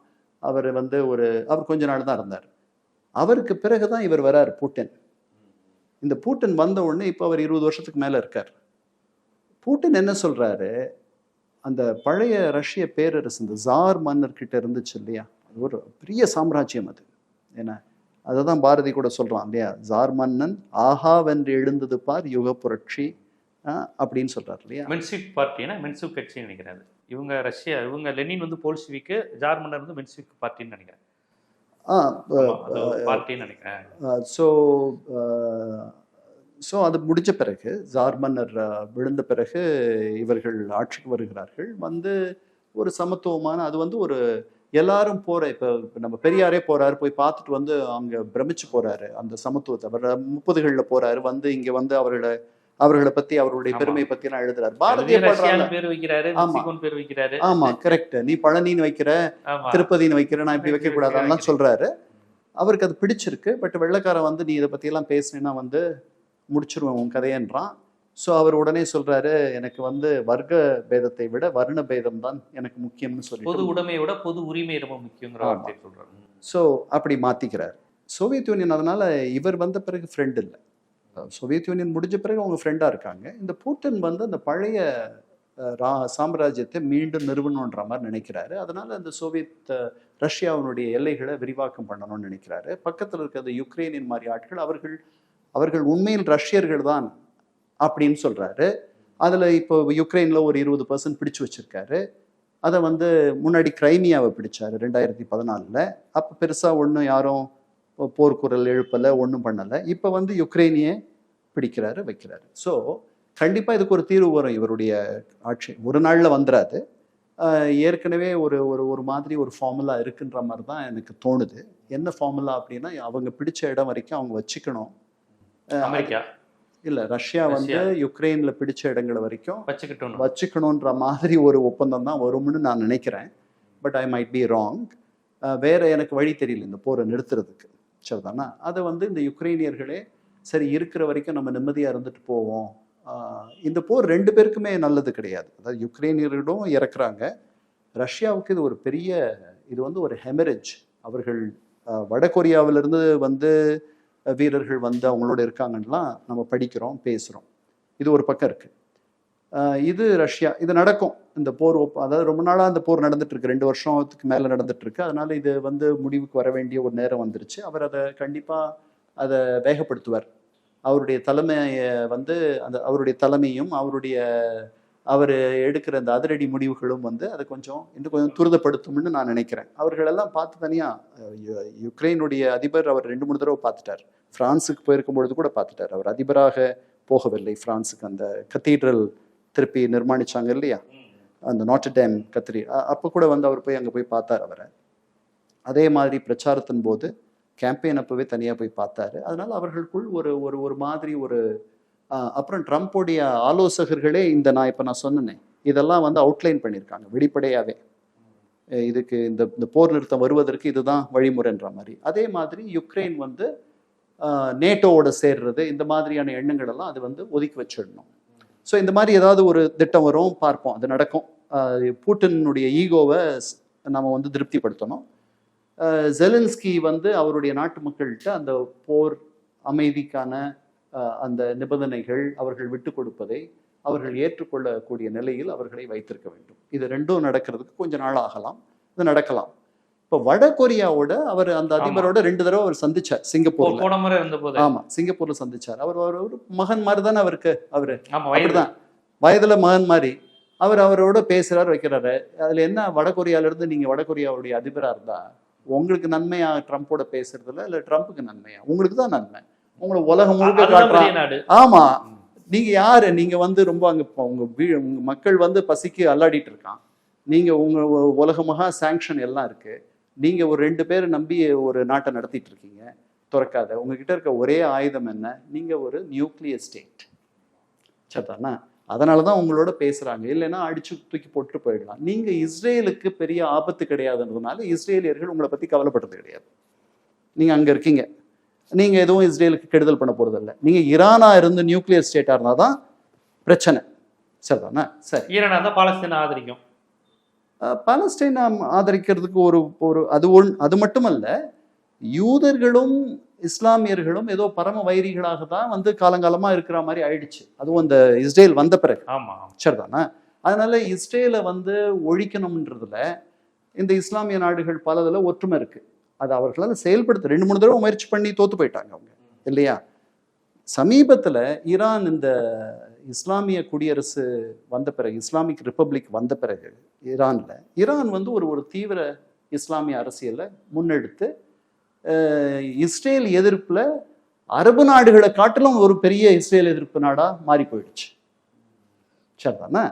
அவர் வந்து ஒரு அவர் கொஞ்ச நாள் தான் இருந்தார். அவருக்கு பிறகு தான் இவர் வரார் பூட்டின். இந்த பூட்டின் வந்த உடனே இப்போ அவர் இருபது வருஷத்துக்கு மேலே இருக்கார். பூட்டின் என்ன சொல்கிறாரு அந்த பழைய ரஷ்ய பேரரசு இந்த ஜார் மன்னர்கிட்ட இருந்துச்சு இல்லையா? அது ஒரு பெரிய சாம்ராஜ்யம் அது. என்ன? அதை தான் பாரதி கூட சொல்கிறான் இல்லையா? ஜார் மன்னன் ஆஹாவென்று எழுந்தது பார் யுக புரட்சி அப்படின்னு சொல்றாரு இல்லையா? மென்சிக் பார்ட்டினா மென்சிக் கட்சின்னு நினைக்கிறேன். இவங்க ரஷ்யா இவங்க லெனின் வந்து போல்ஷிவிக்கு ஜார்மனர் வந்து மென்சிக் பார்ட்டின்னு நினைக்கிறேன். பார்ட்டின்னு நினைக்கிறேன். ஸோ ஸோ அது முடிஞ்ச பிறகு ஜார் மன்னர் அஹ், விழுந்த பிறகு இவர்கள் ஆட்சிக்கு வருகிறார்கள். வந்து ஒரு சமத்துவமான அது வந்து ஒரு எல்லாரும் போற இப்போ நம்ம பெரியாரே போறாரு போய் பார்த்துட்டு வந்து அங்க பிரமிச்சு போறாரு அந்த சமத்துவத்தை. அவர் முப்பதுகளில் போறாரு வந்து இங்க வந்து அவர்களை அவர்களை பத்தி அவருடைய. பெருமை பத்தி எல்லாம் எழுதுறாரு. பாரதிய வைக்கிறாரு ஆமா. கரெக்ட் நீ பழனின்னு வைக்கிற திருப்பதின்னு வைக்கிற நான் இப்படி வைக்க- வைக்க- சொல்றாரு. அவருக்கு அது பிடிச்சிருக்கு பட் வெள்ளைக்காரன் வந்து நீ இதை பத்தி எல்லாம் பேசுனீன்னா வந்து முடிச்சிருவேன் உன் கதையன்றான். ஸோ அவர் உடனே சொல்றாரு எனக்கு வந்து வர்க்க பேதத்தை விட வர்ண பேதம் தான் எனக்கு முக்கியம்னு பொது சொல்லிட்டு உடைமையை விட பொது உரிமை ரொம்ப முக்கியங்கிற ஸோ அப்படி மாத்திக்கிறார். சோவியத் யூனியன் அதனால இவர் வந்த பிறகு ஃப்ரெண்ட் இல்லை. சோவியத் யூனியன் முடிஞ்ச பிறகு அவங்க ஃப்ரெண்டாக இருக்காங்க. இந்த பூட்டின் வந்து அந்த பழைய ரா சாம்ராஜ்யத்தை மீண்டும் நிறுவனன்ற மாதிரி நினைக்கிறாரு. அதனால அந்த சோவியத் ரஷ்யாவினுடைய எல்லைகளை விரிவாக்கம் பண்ணணும்னு நினைக்கிறாரு. பக்கத்தில் இருக்கிற அந்த யுக்ரைனின் மாதிரி ஆட்கள் அவர்கள் அவர்கள் உண்மையில் ரஷ்யர்கள் தான் அப்படின்னு சொல்றாரு. அதில் இப்போ யுக்ரைனில் ஒரு இருபது பர்சன்ட் பிடிச்சு வச்சிருக்காரு. அதை வந்து முன்னாடி கிரைமியாவை பிடிச்சாரு ரெண்டாயிரத்தி பதினாலில். அப்போ பெருசாக ஒன்றும் யாரும் போர்க்குரல் எழுப்பலை ஒன்றும் பண்ணலை. இப்போ வந்து யுக்ரைனியே பிடிக்கிறாரு வைக்கிறாரு. ஸோ கண்டிப்பாக இதுக்கு ஒரு தீர்வு வரும் இவருடைய ஆட்சி. ஒரு நாளில் வந்துடாது ஏற்கனவே ஒரு ஒரு ஒரு மாதிரி ஒரு ஃபார்முலா இருக்குன்ற மாதிரி தான் எனக்கு தோணுது. என்ன ஃபார்முலா அப்படின்னா அவங்க பிடிச்ச இடம் வரைக்கும் அவங்க வச்சுக்கணும். அமெரிக்கா? இல்ல ரஷ்யா வந்து யுக்ரைன்ல பிடிச்ச இடங்கள் வரைக்கும் வச்சுக்கிட்டோம் வச்சுக்கணுன்ற மாதிரி ஒரு ஒப்பந்தம் தான் வரும்னு நான் நினைக்கிறேன். But I might be wrong வேற எனக்கு வழி தெரியல இந்த போரை நிறுத்துறதுக்கு. சரிதானா அதை வந்து இந்த யுக்ரைனியர்களே சரி இருக்கிற வரைக்கும் நம்ம நிம்மதியாக இருந்துட்டு போவோம். இந்த போர் ரெண்டு பேருக்குமே நல்லது கிடையாது. அதாவது யுக்ரைனியர்களும் இறக்குறாங்க. ரஷ்யாவுக்கு இது ஒரு பெரிய இது வந்து ஒரு ஹெமரேஜ் அவர்கள் வட கொரியாவிலிருந்து வந்து வீரர்கள் வந்து அவங்களோட இருக்காங்கலாம் நம்ம படிக்கிறோம் பேசுகிறோம் இது ஒரு பக்கம் இருக்குது இது ரஷ்யா. இது நடக்கும். இந்த போர் ஒப்ப அதாவது ரொம்ப நாளாக அந்த போர் நடந்துட்டு இருக்கு ரெண்டு வருஷத்துக்கு மேலே நடந்துட்டு இருக்கு அதனால இது வந்து முடிவுக்கு வர வேண்டிய ஒரு நேரம் வந்துருச்சு. அவர் அதை கண்டிப்பாக அதை வேகப்படுத்துவார். அவருடைய தலைமையை வந்து அந்த அவருடைய தலைமையும் அவருடைய அவர் எடுக்கிற அந்த அதிரடி முடிவுகளும் வந்து அதை கொஞ்சம் இன்னும் கொஞ்சம் துரிதப்படுத்தும்னு நான் நினைக்கிறேன். அவர்களெல்லாம் பார்த்து தனியாக யுக்ரைனுடைய அதிபர் அவர் ரெண்டு மூணு தடவை பார்த்துட்டார். ஃப்ரான்ஸுக்கு போயிருக்கும் பொழுது கூட பார்த்துட்டார். அவர் அதிபராக போகவில்லை. ஃப்ரான்ஸுக்கு அந்த கத்தீட்ரல் திருப்பி நிர்மாணிச்சாங்க இல்லையா? அந்த நாட்டு டேம் கத்திரி. அப்போ கூட வந்து அவர் போய் அங்கே போய் பார்த்தார் அவரை. அதே மாதிரி பிரச்சாரத்தின் போது கேம்பெயின் அப்போவே தனியாக போய் பார்த்தாரு. அதனால அவர்களுக்குள் ஒரு ஒரு ஒரு மாதிரி ஒரு அப்புறம் ட்ரம்ப்புடைய ஆலோசகர்களே இந்த நான் இப்போ நான் சொன்னேனே இதெல்லாம் வந்து அவுட்லைன் பண்ணியிருக்காங்க வெளிப்படையாகவே இதுக்கு இந்த இந்த போர் நிறுத்தம் வருவதற்கு இதுதான் வழிமுறைன்ற மாதிரி. அதே மாதிரி யுக்ரைன் வந்து நேட்டோவோட சேர்றது இந்த மாதிரியான எண்ணங்கள் எல்லாம் அது வந்து ஒதுக்கி வச்சிடணும். ஸோ இந்த மாதிரி ஏதாவது ஒரு திட்டம் வரும் பார்ப்போம். அது நடக்கும். பூட்டினுடைய ஈகோவை நம்ம வந்து திருப்திப்படுத்தணும். ஆஹ், ஜெலன்ஸ்கி வந்து அவருடைய நாட்டு மக்கள்கிட்ட அந்த போர் அமைதிக்கான அந்த நிபந்தனைகள் அவர்கள் விட்டு கொடுப்பதை அவர்கள் ஏற்றுக்கொள்ளக்கூடிய நிலையில் அவர்களை வைத்திருக்க வேண்டும். இது ரெண்டும் நடக்கிறதுக்கு கொஞ்ச நாள் ஆகலாம். இது நடக்கலாம். இப்போ வட கொரியாவோட அவர் அந்த அதிபரோட ரெண்டு தடவை அவர் சந்திச்சார் போன முறை போது ஆமா சிங்கப்பூர்ல சந்திச்சார். அவர் ஒரு மகன் மாதிரி தானே அவருக்கு அவரு. அப்படிதான். வயதுல மகன் மாதிரி. அவர் அவரோட பேசுறாரு வைக்கிறாரு. அதுல என்ன வட கொரியால இருந்து நீங்க வட கொரியாவுடைய அதிபரா இருந்தா உங்களுக்கு நன்மையா ட்ரம்ப்போட பேசுறதுல இல்ல ட்ரம்ப்புக்கு நன்மையா? உங்களுக்கு தான் நன்மை. உங்களை உலகம் முழுக்க ஆமா. நீங்க யாரு? நீங்க வந்து ரொம்ப அங்க உங்க உங்க மக்கள் வந்து பசிக்கு அல்லாடிட்டு இருக்கான். நீங்க உங்க உலகமாக சாங்ஷன் எல்லாம் இருக்கு. நீங்க ஒரு ரெண்டு பேரை நம்பி ஒரு நாட்டை நடத்திட்டு இருக்கீங்க துறக்காத. உங்ககிட்ட இருக்க ஒரே ஆயுதம் என்ன? நீங்க ஒரு நியூக்ளியர் ஸ்டேட். சத்தானா? அதனால தான் உங்களோட பேசுறாங்க. இல்லைன்னா அடிச்சு தூக்கி போட்டு போயிடலாம். நீங்க இஸ்ரேலுக்கு பெரிய ஆபத்து கிடையாதுன்றதுனால இஸ்ரேலியர்கள் உங்களை பத்தி கவலைப்படுறது கிடையாது. நீங்க அங்க இருக்கீங்க. நீங்க எதுவும் இஸ்ரேலுக்கு கெடுதல் பண்ண போறது நீங்கள் நீங்க ஈரானா இருந்து நியூக்ளியர் ஸ்டேட்டா இருந்தா தான் பிரச்சனை. சரிதானே சரி. ஈரானா தான் பாலஸ்தீன ஆதரிக்கும் அஹ் பாலஸ்தீனை ஆதரிக்கிறதுக்கு ஒரு ஒரு அது ஒன் அது மட்டுமல்ல யூதர்களும் இஸ்லாமியர்களும் ஏதோ பரம வைரிகளாக தான் வந்து காலங்காலமா இருக்கிற மாதிரி ஆயிடுச்சு. அதுவும் அந்த இஸ்ரேல் வந்த பிறகு. ஆமா. சரிதானே? அதனால இஸ்ரேலை வந்து ஒழிக்கணும்ன்றதுல இந்த இஸ்லாமிய நாடுகள் பலதுல ஒற்றுமை இருக்கு. அது அவர்களால் செயல்படுத்த ரெண்டு மூணு தடவை முயற்சி பண்ணி தோத்து போயிட்டாங்க அவங்க. இல்லையா? சமீபத்துல ஈரான் இந்த இஸ்லாமிய குடியரசு வந்த பிறகு இஸ்லாமிக் ரிப்பப்ளிக் வந்த பிறகு ஈரானில் ஈரான் வந்து ஒரு ஒரு தீவிர இஸ்லாமிய அரசியலை முன்னெடுத்து இஸ்ரேல் எதிர்ப்பில் அரபு நாடுகளை காட்டிலும் ஒரு பெரிய இஸ்ரேல் எதிர்ப்பு நாடாக மாறி போயிடுச்சு சரிதானே?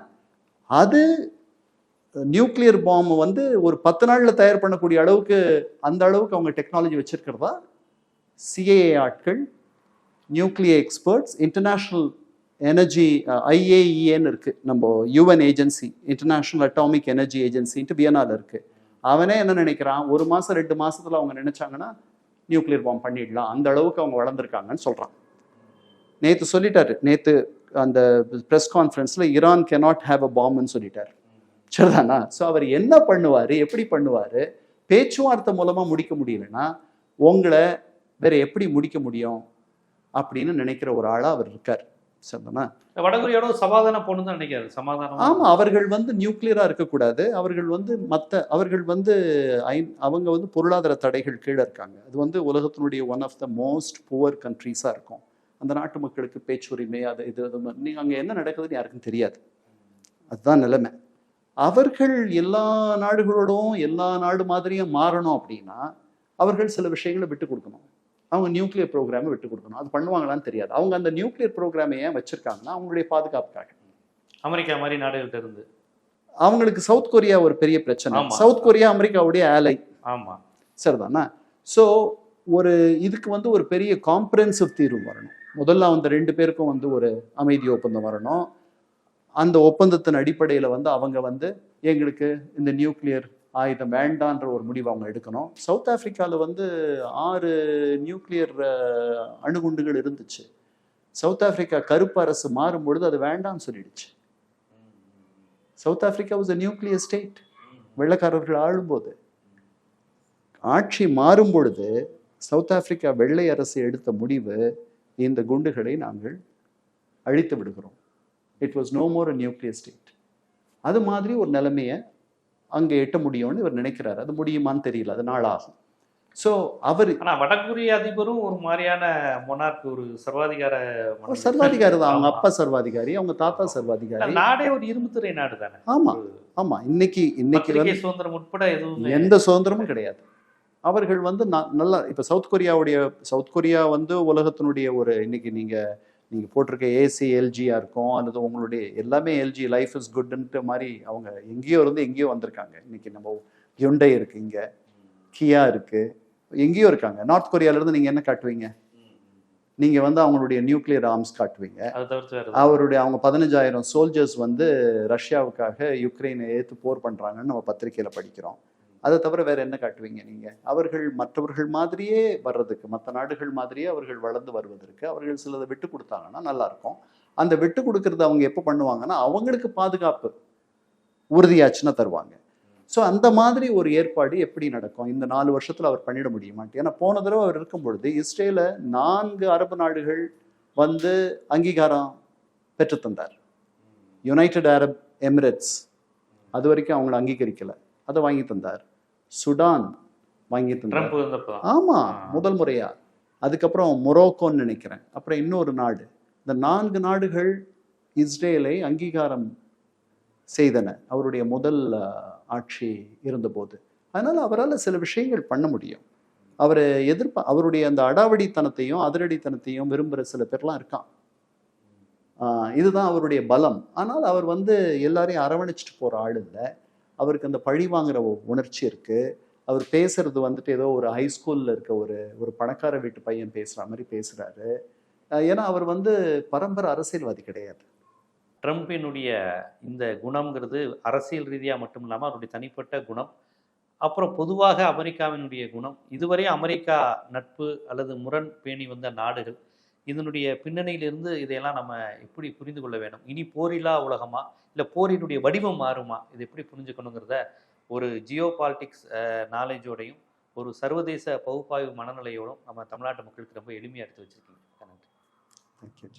அது நியூக்ளியர் பாம் வந்து ஒரு பத்து நாளில் தயார் பண்ணக்கூடிய அளவுக்கு அந்த அளவுக்கு அவங்க டெக்னாலஜி வச்சிருக்கிறதா? சிஏஏ ஆட்கள் நியூக்ளியர் எக்ஸ்பர்ட்ஸ் இன்டர்நேஷ்னல் எனர்ஜி ஐஏஇஏன்னு uh, இருக்குது நம்ம UN agency international atomic energy ஏஜென்சின்ட்டு வியனாவில் இருக்குது அவனே என்ன நினைக்கிறான்? ஒரு மாதம் ரெண்டு மாதத்தில் அவங்க நினச்சாங்கன்னா நியூக்ளியர் பாம் பண்ணிடலாம். அந்த அளவுக்கு அவங்க வளர்ந்துருக்காங்கன்னு சொல்கிறான் நேற்று சொல்லிட்டாரு. நேற்று அந்த ப்ரெஸ் கான்ஃபரன்ஸில் ஈரான் கெனாட் ஹேவ் அ பாம்னு சொல்லிட்டார். சரிதானா? ஸோ அவர் என்ன பண்ணுவார்? எப்படி பண்ணுவார்? பேச்சுவார்த்தை மூலமாக முடிக்க முடியலன்னா உங்களை வேற எப்படி முடிக்க முடியும்? அப்படின்னு நினைக்கிற ஒரு ஆளாக அவர் இருக்கார். சரிதானா வடகொரியோட சமாதானம் போகணும் தான் நினைக்கிறாரு சமாதானம்? ஆமா அவர்கள் வந்து நியூக்ளியரா இருக்கக்கூடாது. அவர்கள் வந்து மத்த அவர்கள் வந்து ஐ- அவங்க வந்து பொருளாதார தடைகள் கீழே இருக்காங்க. அது வந்து உலகத்தினுடைய one of the most poor கண்ட்ரீஸா இருக்கும். அந்த நாட்டு மக்களுக்கு பேச்சுரிமை அது இது அது மாதிரி. நீங்க அங்க என்ன நடக்குதுன்னு யாருக்கும் தெரியாது. அதுதான் நிலைமை. அவர்கள் எல்லா நாடுகளோடும் எல்லா நாடு மாதிரியும் மாறணும் அப்படின்னா அவர்கள் சில விஷயங்களை விட்டு கொடுக்கணும். அவங்க நியூக்ளியர் ப்ரோக்ராமை விட்டு கொடுக்கணும். அது பண்ணுவாங்களான்னு தெரியாது. அவங்க அந்த நியூக்ளியர் ப்ரோக்ராமை ஏன் வச்சிருக்காங்கன்னா அவங்களுடைய பாதுகாப்புக்காக. அமெரிக்கா மாதிரி நாடுகள்ட்ட இருந்து அவங்களுக்கு சவுத் கொரியா ஒரு பெரிய பிரச்சனை. சவுத் கொரியா அமெரிக்காவுடைய ஆலை ஆமா. சரிதானா? ஸோ ஒரு இதுக்கு வந்து ஒரு பெரிய காம்ப்ரஹென்சிவ் தீர்வு வரணும். முதல்ல அந்த ரெண்டு பேருக்கும் வந்து ஒரு அமைதி ஒப்பந்தம் வரணும். அந்த ஒப்பந்தத்தின் அடிப்படையில் வந்து அவங்க வந்து எங்களுக்கு இந்த நியூக்ளியர் ஆயுதம் வேண்டான்ற ஒரு முடிவை அவங்க எடுக்கணும். சவுத் ஆஃப்ரிக்காவில் வந்து ஆறு நியூக்ளியர் அணுகுண்டுகள் இருந்துச்சு. சவுத் ஆஃப்ரிக்கா கருப்பு அரசு மாறும் பொழுது அது வேண்டாம்னு சொல்லிடுச்சு. South Africa was a nuclear state வெள்ளைக்காரர்கள் ஆளும்போது. ஆட்சி மாறும் பொழுது சவுத் ஆப்பிரிக்கா வெள்ளை அரசு எடுத்த முடிவு இந்த குண்டுகளை நாங்கள் அழித்து விடுகிறோம். It was no more a nuclear state அது மாதிரி ஒரு நிலைமையை அங்கே எட்ட முடியும்னு இவர் நினைக்கிறார். அது முடியுமான்னு தெரியல. அது நாளாகும். ஸோ அவர் ஆனா வடகொரிய அதிபரும் ஒரு மாதிரியான மொனார்க் ஒரு சர்வாதிகார. சர்வாதிகாரி தான். அவங்க. அப்பா சர்வாதிகாரி அவங்க தாத்தா சர்வாதிகாரி. நாடே ஒரு இரும்புத்துறை நாடு தானே. ஆமா. ஆமா. இன்னைக்கு இன்னைக்கு சுதந்திரம் உட்பட எதுவுமே எந்த சுதந்திரமும் கிடையாது. அவர்கள் வந்து ந- நல்லா இப்போ சவுத் கொரியாவுடைய சவுத் கொரியா வந்து உலகத்தினுடைய ஒரு இன்னைக்கு நீங்க நீங்க போட்டிருக்க ஏசி எல்ஜியா இருக்கும். அல்லது உங்களுடைய எல்லாமே எல்ஜி லைஃப் இஸ் குட்ன்ற மாதிரி அவங்க எங்கேயோ இருந்து எங்கேயோ வந்திருக்காங்க. இன்னைக்கு நம்ம ஹியுண்டை இருக்கு இங்க. கியா இருக்கு. எங்கேயோ இருக்காங்க. நார்த் கொரியால இருந்து நீங்க என்ன காட்டுவீங்க? நீங்க வந்து அவங்களுடைய நியூக்ளியர் ஆர்ம்ஸ் காட்டுவீங்க. அவருடைய அவங்க பதினஞ்சாயிரம் சோல்ஜர்ஸ் வந்து ரஷ்யாவுக்காக யுக்ரைனை ஏத்து போர் பண்றாங்கன்னு நம்ம பத்திரிக்கையில படிக்கிறோம். அதை தவிர வேற என்ன காட்டுவீங்க நீங்க? அவர்கள் மற்றவர்கள் மாதிரியே வர்றதுக்கு மற்ற நாடுகள் மாதிரியே அவர்கள் வளர்ந்து வருவதற்கு அவர்கள் சிலதை விட்டு கொடுத்தாங்கன்னா நல்லா இருக்கும் அந்த விட்டு கொடுக்கறது அவங்க எப்போ பண்ணுவாங்கன்னா அவங்களுக்கு பாதுகாப்பு உறுதியாச்சுன்னா தருவாங்க. ஸோ அந்த மாதிரி ஒரு ஏற்பாடு எப்படி நடக்கும்? இந்த நாலு வருஷத்தில் அவர் பண்ணிட முடியுமாட்டு ஏன்னா போன தடவை அவர் இருக்கும் பொழுது இஸ்ரேல நான்கு அரபு நாடுகள் வந்து அங்கீகாரம் பெற்று தந்தார். யுனைடெட் அரப் எமிரேட்ஸ் அது வரைக்கும் அவங்கள அங்கீகரிக்கலை. அதை வாங்கி தந்தார். சுடான் வாங்கி தந்தார். ட்ரம்ப் வந்தப்பதான். ஆமா ஆ. முதல் முறையா. அதுக்கப்புறம் மொரோக்கோன்னு நினைக்கிறேன். அப்புறம் இன்னொரு நாடு. இந்த நான்கு நாடுகள் இஸ்ரேலை அங்கீகாரம் செய்தன. அவருடைய முதல் ஆட்சி இருந்தபோது. அதனால அவரால் சில விஷயங்கள் பண்ண முடியும். அவர் எதிர்ப்ப அவருடைய அந்த அடாவடித்தனத்தையும் அதிரடித்தனத்தையும் விரும்புகிற சில பேர்லாம் இருக்கான். ஆஹ் இதுதான் அவருடைய பலம். ஆனால் அவர் வந்து எல்லாரையும் அரவணைச்சிட்டு போற ஆள் இல்லை. அவருக்கு அந்த பழி வாங்குற உணர்ச்சி இருக்கு. அவர் பேசுறது வந்துட்டு ஏதோ ஒரு ஹை இருக்க ஒரு ஒரு பணக்கார வீட்டு பையன் பேசுற மாதிரி பேசுறாரு. ஏன்னா அவர் வந்து பரம்பரை அரசியல்வாதி கிடையாது. ட்ரம்பினுடைய இந்த குணம்ங்கிறது அரசியல் ரீதியாக மட்டும் இல்லாமல் அவருடைய தனிப்பட்ட குணம் அப்புறம் பொதுவாக அமெரிக்காவினுடைய குணம். இதுவரை அமெரிக்கா நட்பு அல்லது முரண் பேணி வந்த நாடுகள் இதனுடைய பின்னணியிலிருந்து இதையெல்லாம் நம்ம எப்படி புரிந்து கொள்ள வேண்டும்? இனி போரில்லா உலகமா? இல்லை போரினுடைய வடிவம் மாறுமா? இது எப்படி புரிஞ்சுக்கணுங்கிறத ஒரு ஜியோ பாலிட்டிக்ஸ் நாலேஜோடையும் ஒரு சர்வதேச பகுப்பாய்வு மனநிலையோடும் நம்ம தமிழ்நாட்டு மக்களுக்கு ரொம்ப எளிமையாக எடுத்து வச்சுருக்கீங்க. நன்றி. தேங்க்யூ